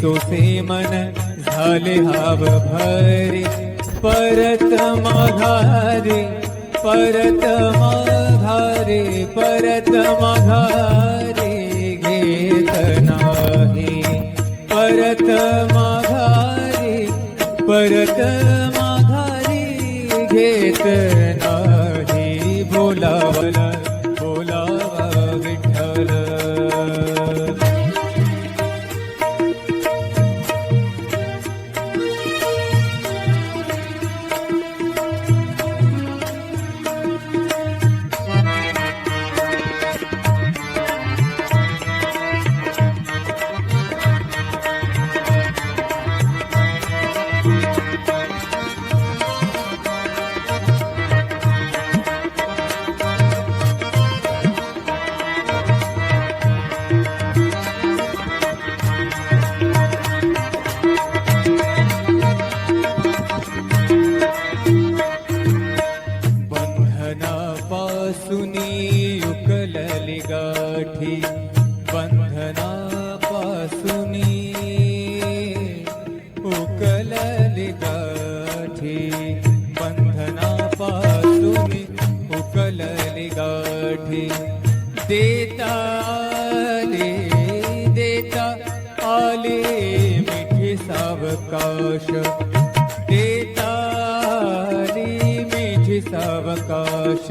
सोसे मन झाले हाव भरे. परत माघारे परत माघारे परत माघारे घेत नाही. परत माघारे परत माघारे घेत नाही. बोलावला. पाठी देता आले देता आले मिठी सावकाश. देता आले मिठी सावकाश.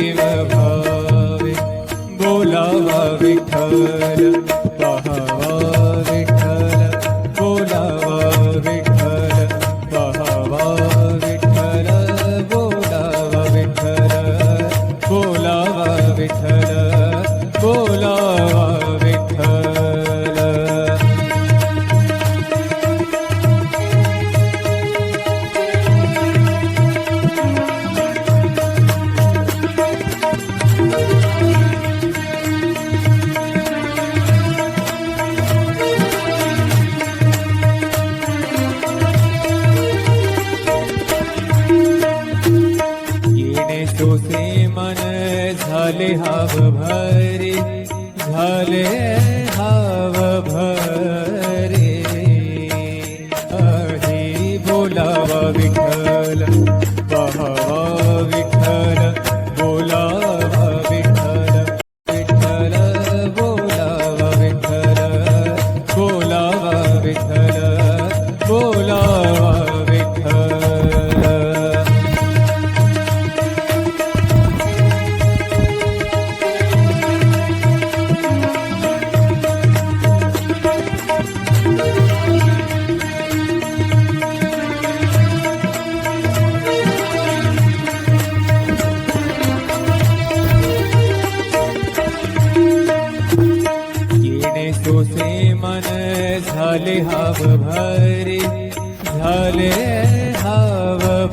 झाले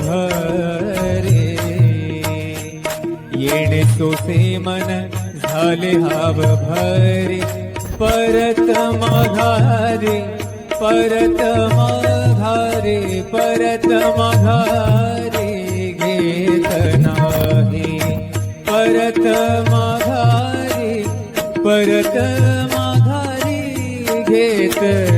भरे। येणे सोसे मन झाले हाव भरे। परत माघारे परत माघारे परत माघारे घेत नाही। परत माघारे परत माघारी घेत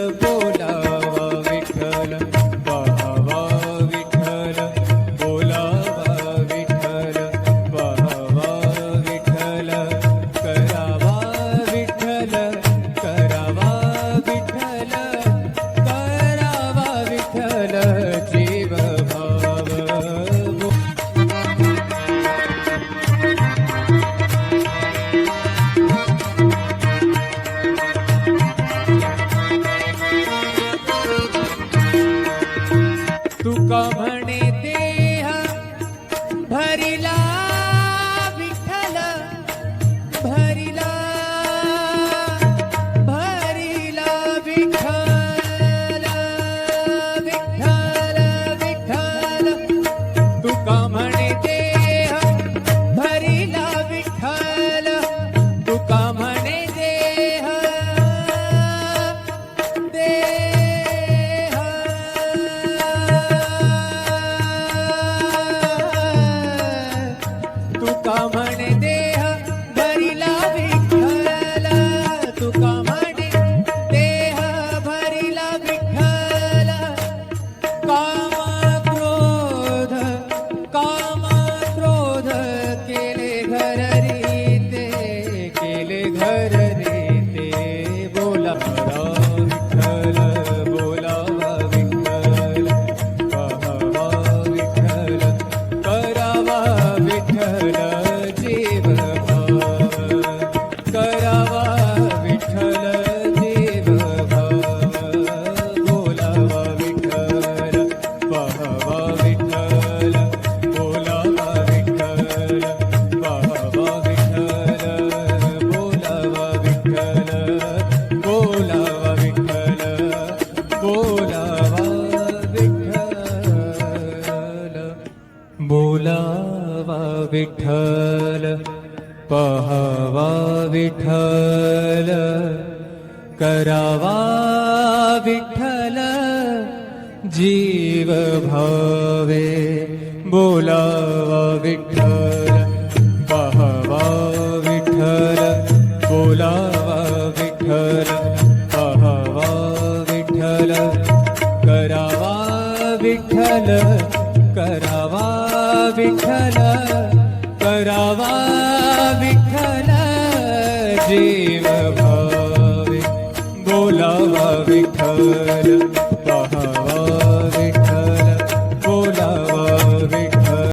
पहवा विठल करावा विठल जीव भावे बोलावा विठल पहवा विठल बोलावा विठल पहवा विठल करावा विठल करावा विठल करावा विठ्ठल जीव भावे. बोलावा विठ्ठल.